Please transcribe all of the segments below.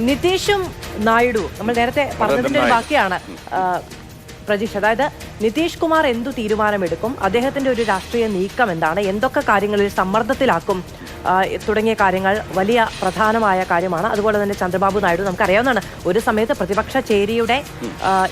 നിതീഷും നായിഡു നമ്മൾ നേരത്തെ പറഞ്ഞതിന്റെ ഒരു ബാക്കിയാണ് പ്രജീഷ്. അതായത് നിതീഷ് കുമാർ എന്തു തീരുമാനമെടുക്കും? അദ്ദേഹത്തിന്റെ ഒരു രാഷ്ട്രീയ നീക്കം എന്താണ്? എന്തൊക്കെ കാര്യങ്ങളിൽ സമ്മർദ്ദത്തിലാക്കും? തുടങ്ങിയ കാര്യങ്ങൾ വലിയ പ്രധാനമായ കാര്യമാണ്. അതുപോലെ തന്നെ ചന്ദ്രബാബു നായിഡു നമുക്കറിയാവുന്നതാണ്. ഒരു സമയത്ത് പ്രതിപക്ഷ ചേരിയുടെ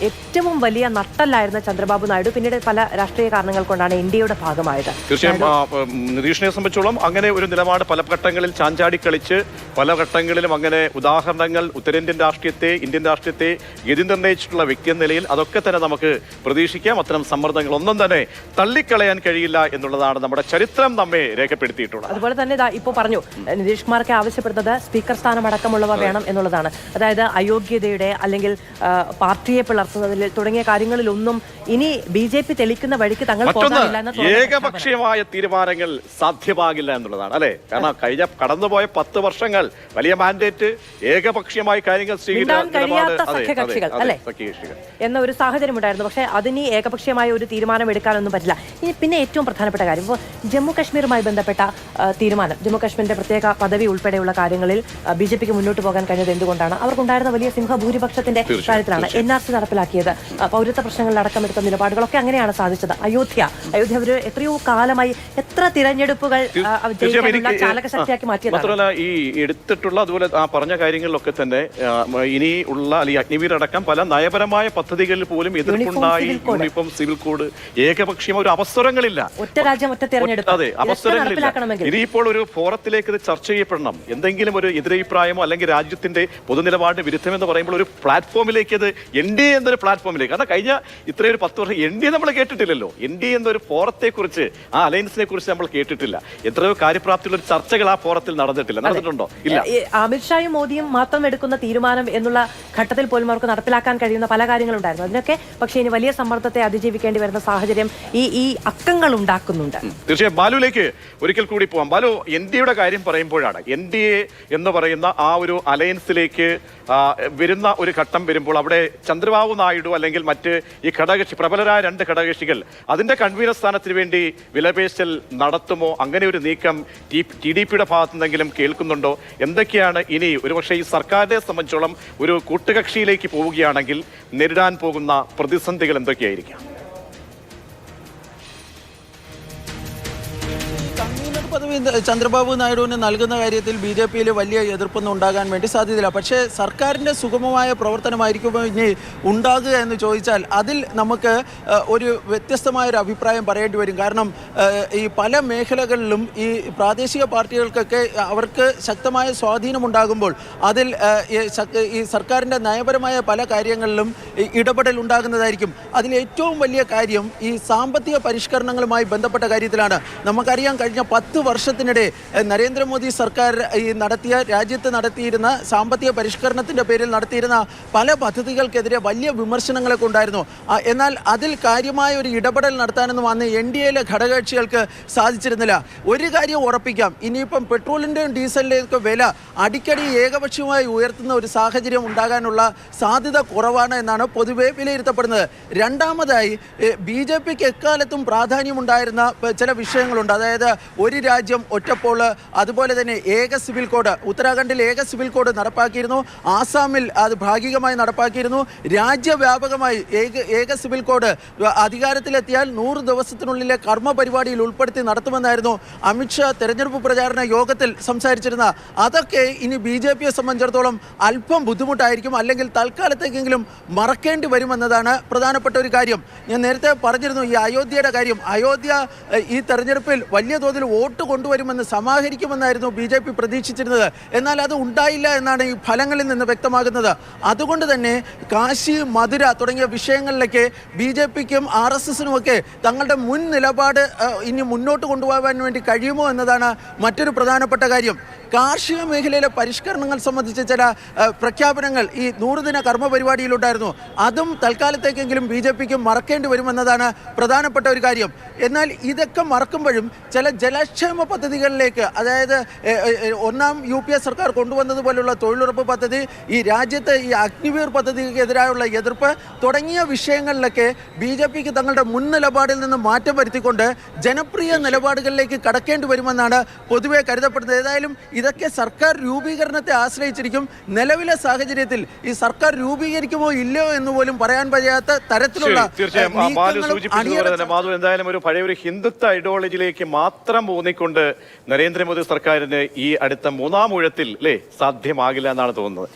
ഏറ്റവും വലിയ നട്ടല്ലായിരുന്ന ചന്ദ്രബാബു നായിഡു പിന്നീട് പല രാഷ്ട്രീയ കാരണങ്ങൾ കൊണ്ടാണ് ഇന്ത്യയുടെ ഭാഗമായത്. തീർച്ചയായും നിതീഷിനെ സംബന്ധിച്ചോളം അങ്ങനെ ഒരു നിലപാട് പല ഘട്ടങ്ങളിൽ ചാഞ്ചാടി കളിച്ച് പല ഘട്ടങ്ങളിലും അങ്ങനെ ഉദാഹരണങ്ങൾ ഉത്തരേന്ത്യൻ രാഷ്ട്രീയത്തെ ഇന്ത്യൻ രാഷ്ട്രീയത്തെ ഗതി നിർണയിച്ചിട്ടുള്ള വ്യക്തി എന്ന നിലയിൽ അതൊക്കെ തന്നെ നമുക്ക് പ്രതീക്ഷിക്കാം. അത്തരം സമ്മർദ്ദങ്ങൾ ഒന്നും തന്നെ തള്ളിക്കളയാൻ കഴിയില്ല എന്നുള്ളതാണ് നമ്മുടെ ചരിത്രം നമ്മെ രേഖപ്പെടുത്തിയിട്ടുള്ളത്. അതുപോലെ തന്നെ ഇപ്പോൾ പറഞ്ഞു നിതീഷ് കുമാർക്ക് ആവശ്യപ്പെടുന്നത് സ്പീക്കർ സ്ഥാനം അടക്കമുള്ളവ വേണം എന്നുള്ളതാണ്. അതായത് അയോഗ്യതയുടെ അല്ലെങ്കിൽ പാർട്ടിയെ പിളർത്തുന്നതിൽ തുടങ്ങിയ കാര്യങ്ങളിലൊന്നും ഇനി ബി ജെ പി തെളിക്കുന്ന വഴിക്ക് തങ്ങൾ ഏകപക്ഷീയമായ തീരുമാനങ്ങൾ സാധ്യമാകില്ല എന്നുള്ളതാണ് അല്ലെ? കാരണം കഴിഞ്ഞ കടന്നുപോയ പത്ത് വർഷങ്ങൾ വലിയ മാൻഡേറ്റ് ഏകപക്ഷീയമായി കാര്യങ്ങൾ എന്ന ഒരു സാഹചര്യം ഉണ്ടായിരുന്നു. പക്ഷേ അതിന് ഏകപക്ഷീയമായ ഒരു തീരുമാനം എടുക്കാനൊന്നും പറ്റില്ല. ഇനി പിന്നെ ഏറ്റവും പ്രധാനപ്പെട്ട കാര്യം ഇപ്പോൾ ജമ്മു കാശ്മീരുമായി ബന്ധപ്പെട്ട തീരുമാനം. ജമ്മു കാശ്മീരിന്റെ പ്രത്യേക പദവി ഉൾപ്പെടെയുള്ള കാര്യങ്ങളിൽ ബി ജെ പിക്ക് മുന്നോട്ട് പോകാൻ കഴിഞ്ഞത് എന്തുകൊണ്ടാണ്? അവർക്കുണ്ടായിരുന്ന വലിയ സിംഹഭൂരിപക്ഷത്തിന്റെ കാര്യത്തിലാണ് എൻ ആർ സി നടപ്പിലാക്കിയത്. പൗരത്വ പ്രശ്നങ്ങളിൽ അടക്കമെടുത്ത നിലപാടുകളൊക്കെ അങ്ങനെയാണ് സാധിച്ചത്. അയോധ്യ അയോധ്യ ഒരു എത്രയോ കാലമായി എത്ര തിരഞ്ഞെടുപ്പുകൾ ചാലകശക്തിയാക്കി മാറ്റിയത് മാത്രമല്ല ഈ എടുത്തിട്ടുള്ള അതുപോലെ ആ പറഞ്ഞ കാര്യങ്ങളിലൊക്കെ തന്നെ ഇനി ഉള്ള അല്ലെങ്കിൽ അഗ്നിവീരടക്കം പല നയപരമായ പദ്ധതികളിൽ പോലും എതിർപ്പുണ്ടായി. ഇപ്പം യൂണിഫോം സിവിൽ കോഡ്. ഏകപക്ഷീയ ഒരു അവസരങ്ങളില്ല. ഒറ്റ രാജ്യം ഒറ്റ തിരഞ്ഞെടുപ്പ്. അതെ അവസരങ്ങളില്ല. ഇനിയിപ്പോൾ ഒരു ഫോറത്തിലേക്ക് ഇത് ചർച്ച ചെയ്യപ്പെടണം. എന്തെങ്കിലും ഒരു എതിരഭിപ്രായമോ അല്ലെങ്കിൽ രാജ്യത്തിന്റെ പൊതുനിലപാടിന് വിരുദ്ധമെന്ന് പറയുമ്പോൾ ഒരു പ്ലാറ്റ്ഫോമിലേക്ക് അത് എൻ ഡി എ എന്നൊരു പ്ലാറ്റ്ഫോമിലേക്ക്. കാരണം കഴിഞ്ഞ ഇത്രയും ഒരു പത്ത് വർഷം എൻ ഡി എ നമ്മൾ കേട്ടിട്ടില്ലല്ലോ. എൻ ഡി എ എന്നൊരു ഫോറത്തെക്കുറിച്ച് ആ അലയൻസിനെ കുറിച്ച് നമ്മൾ കേട്ടിട്ടില്ല. എത്രയോ കാര്യപ്രാപ്തിയുള്ള ഒരു ചർച്ചകൾ ആ ഫോറത്തിൽ നടന്നിട്ടില്ല. നടന്നിട്ടുണ്ടോ? ഇല്ല. അമിത്ഷായും മോദിയും മാത്രം എടുക്കുന്ന തീരുമാനം എന്നുള്ള ഘട്ടത്തിൽ പോലും അവർക്ക് നടപ്പിലാക്കാൻ കഴിയുന്ന പല കാര്യങ്ങളുണ്ടായിരുന്നു. അതിനൊക്കെ പക്ഷേ ഇനി വലിയ സമ്മർദ്ദത്തെ അതിജീവിക്കേണ്ടി വരുന്ന സാഹചര്യം ഈ ഈ അക്കങ്ങൾ ഉണ്ടാക്കുന്നുണ്ട്. തീർച്ചയായും ബാലുവിലേക്ക് ഒരിക്കൽ കൂടി പോവാം. ബാലു എൻ എയുടെ കാര്യം പറയുമ്പോഴാണ്. എൻ ഡി എ എന്ന് പറയുന്ന ആ ഒരു അലയൻസിലേക്ക് വരുന്ന ഒരു ഘട്ടം വരുമ്പോൾ അവിടെ ചന്ദ്രബാബു നായിഡു അല്ലെങ്കിൽ മറ്റ് ഈ ഘടകകക്ഷി പ്രബലരായ രണ്ട് ഘടകകക്ഷികൾ അതിന്റെ കൺവീനർ സ്ഥാനത്തിന് വേണ്ടി വിലപേശൽ നടത്തുമോ? അങ്ങനെ ഒരു നീക്കം ടി ഡി പിയുടെ ഭാഗത്തു നിന്നെങ്കിലും കേൾക്കുന്നുണ്ടോ? എന്തൊക്കെയാണ് ഇനി ഒരുപക്ഷെ ഈ സർക്കാരിനെ സംബന്ധിച്ചോളം ഒരു കൂട്ടുകക്ഷിയിലേക്ക് പോവുകയാണെങ്കിൽ നേരിടാൻ പോകുന്ന പ്രതിസന്ധികൾ എന്തൊക്കെയായിരിക്കാം? പദവി ചന്ദ്രബാബു നായിഡുവിന് നൽകുന്ന കാര്യത്തിൽ ബി ജെ പിയിൽ വലിയ എതിർപ്പൊന്നും ഉണ്ടാകാൻ വേണ്ടി സാധ്യതയില്ല. പക്ഷേ സർക്കാരിന്റെ സുഗമമായ പ്രവർത്തനമായിരിക്കുമോ ഇനി ഉണ്ടാകുക എന്ന് ചോദിച്ചാൽ അതിൽ നമുക്ക് ഒരു വ്യത്യസ്തമായ ഒരു അഭിപ്രായം പറയേണ്ടി വരും. കാരണം ഈ പല മേഖലകളിലും ഈ പ്രാദേശിക പാർട്ടികൾക്കൊക്കെ അവർക്ക് ശക്തമായ സ്വാധീനമുണ്ടാകുമ്പോൾ അതിൽ ഈ സർക്കാരിന്റെ നയപരമായ പല കാര്യങ്ങളിലും ഇടപെടൽ ഉണ്ടാകുന്നതായിരിക്കും. അതിൽ ഏറ്റവും വലിയ കാര്യം ഈ സാമ്പത്തിക പരിഷ്കരണങ്ങളുമായി ബന്ധപ്പെട്ട കാര്യത്തിലാണ്. നമുക്കറിയാം കഴിഞ്ഞ പത്ത് വർഷത്തിനിടെ നരേന്ദ്രമോദി സർക്കാർ ഈ നടത്തിയ രാജ്യത്ത് നടത്തിയിരുന്ന സാമ്പത്തിക പരിഷ്കരണത്തിന്റെ പേരിൽ നടത്തിയിരുന്ന പല പദ്ധതികൾക്കെതിരെ വലിയ വിമർശനങ്ങളൊക്കെ ഉണ്ടായിരുന്നു എന്നാൽ അതിൽ കാര്യമായ ഒരു ഇടപെടൽ നടത്താനൊന്നും അന്ന് എൻ ഡി എയിലെ ഘടകകക്ഷികൾക്ക് സാധിച്ചിരുന്നില്ല. ഒരു കാര്യം ഉറപ്പിക്കാം ഇനിയിപ്പം പെട്രോളിന്റെയും ഡീസലിന്റെയും ഒക്കെ വില അടിക്കടി ഏകപക്ഷീയമായി ഉയർത്തുന്ന ഒരു സാഹചര്യം ഉണ്ടാകാനുള്ള സാധ്യത കുറവാണ് എന്നാണ് പൊതുവെ വിലയിരുത്തപ്പെടുന്നത്. രണ്ടാമതായി ബി ജെ പിക്ക് എക്കാലത്തും പ്രാധാന്യമുണ്ടായിരുന്ന ചില വിഷയങ്ങളുണ്ട്. അതായത് ഒരു രാജ്യം ഒറ്റപ്പോൾ അതുപോലെ തന്നെ ഏക സിവിൽ കോഡ് ഉത്തരാഖണ്ഡിൽ ഏക സിവിൽ കോഡ് നടപ്പാക്കിയിരുന്നു. ആസാമിൽ അത് ഭാഗികമായി നടപ്പാക്കിയിരുന്നു. രാജ്യവ്യാപകമായി ഏക ഏക സിവിൽ കോഡ് അധികാരത്തിലെത്തിയാൽ നൂറ് ദിവസത്തിനുള്ളിലെ കർമ്മ പരിപാടിയിൽ ഉൾപ്പെടുത്തി നടത്തുമെന്നായിരുന്നു അമിത്ഷാ തെരഞ്ഞെടുപ്പ് പ്രചാരണ യോഗത്തിൽ സംസാരിച്ചിരുന്ന. അതൊക്കെ ഇനി ബി ജെ പിയെ സംബന്ധിച്ചിടത്തോളം അല്പം ബുദ്ധിമുട്ടായിരിക്കും അല്ലെങ്കിൽ തൽക്കാലത്തേക്കെങ്കിലും മറക്കേണ്ടി വരുമെന്നതാണ് പ്രധാനപ്പെട്ട ഒരു കാര്യം. ഞാൻ നേരത്തെ പറഞ്ഞിരുന്നു ഈ അയോധ്യയുടെ കാര്യം. അയോധ്യ ഈ തെരഞ്ഞെടുപ്പിൽ വലിയ തോതിൽ വോട്ട് കൊണ്ടുവരുമെന്ന് സമാഹരിക്കുമെന്നായിരുന്നു ബി ജെ പി പ്രതീക്ഷിച്ചിരുന്നത്. എന്നാൽ അത് ഉണ്ടായില്ല എന്നാണ് ഈ ഫലങ്ങളിൽ നിന്ന് വ്യക്തമാകുന്നത്. അതുകൊണ്ട് തന്നെ കാശി മധുര തുടങ്ങിയ വിഷയങ്ങളിലേക്ക് ബി ജെ പിക്കും ആർ എസ് എസിനുമൊക്കെ തങ്ങളുടെ മുൻ നിലപാട് ഇനി മുന്നോട്ട് കൊണ്ടുപോകാൻ വേണ്ടി കഴിയുമോ എന്നതാണ് മറ്റൊരു പ്രധാനപ്പെട്ട കാര്യം. കാർഷിക മേഖലയിലെ പരിഷ്കരണങ്ങൾ സംബന്ധിച്ച ചില പ്രഖ്യാപനങ്ങൾ ഈ നൂറുദിന കർമ്മ പരിപാടിയിലുണ്ടായിരുന്നു. അതും തൽക്കാലത്തേക്കെങ്കിലും ബി ജെ പിക്ക് മറക്കേണ്ടി വരുമെന്നതാണ് പ്രധാനപ്പെട്ട ഒരു കാര്യം. എന്നാൽ ഇതൊക്കെ മറക്കുമ്പോഴും ചില ക്ഷേമ പദ്ധതികളിലേക്ക് അതായത് ഒന്നാം യു പി എ സർക്കാർ കൊണ്ടുവന്നതുപോലുള്ള തൊഴിലുറപ്പ് പദ്ധതി ഈ രാജ്യത്തെ ഈ അഗ്നിവീർ പദ്ധതിക്കെതിരായുള്ള എതിർപ്പ് തുടങ്ങിയ വിഷയങ്ങളിലൊക്കെ ബി ജെ പിക്ക് തങ്ങളുടെ മുൻ നിലപാടിൽ നിന്ന് മാറ്റം വരുത്തിക്കൊണ്ട് ജനപ്രിയ നിലപാടുകളിലേക്ക് കടക്കേണ്ടി വരുമെന്നാണ് പൊതുവെ കരുതപ്പെടുന്നത്. ഏതായാലും ഇതൊക്കെ സർക്കാർ രൂപീകരണത്തെ ആശ്രയിച്ചിരിക്കും. നിലവിലെ സാഹചര്യത്തിൽ ഈ സർക്കാർ രൂപീകരിക്കുമോ ഇല്ലയോ എന്ന് പോലും പറയാൻ പറ്റാത്ത തരത്തിലുള്ള തീർച്ചയായും എന്തായാലും ഒരു പഴയ ഒരു ഹിന്ദുത്വ ഐഡിയോളജിയിലേക്ക് മാത്രം ഊന്നിക്കൊണ്ട് കൊണ്ട് നരേന്ദ്രമോദി സർക്കാരിന് ഈ അടുത്ത മൂന്നാം ഊഴത്തിൽ അല്ലേ സാധ്യമാകില്ല എന്നാണ് തോന്നുന്നത്.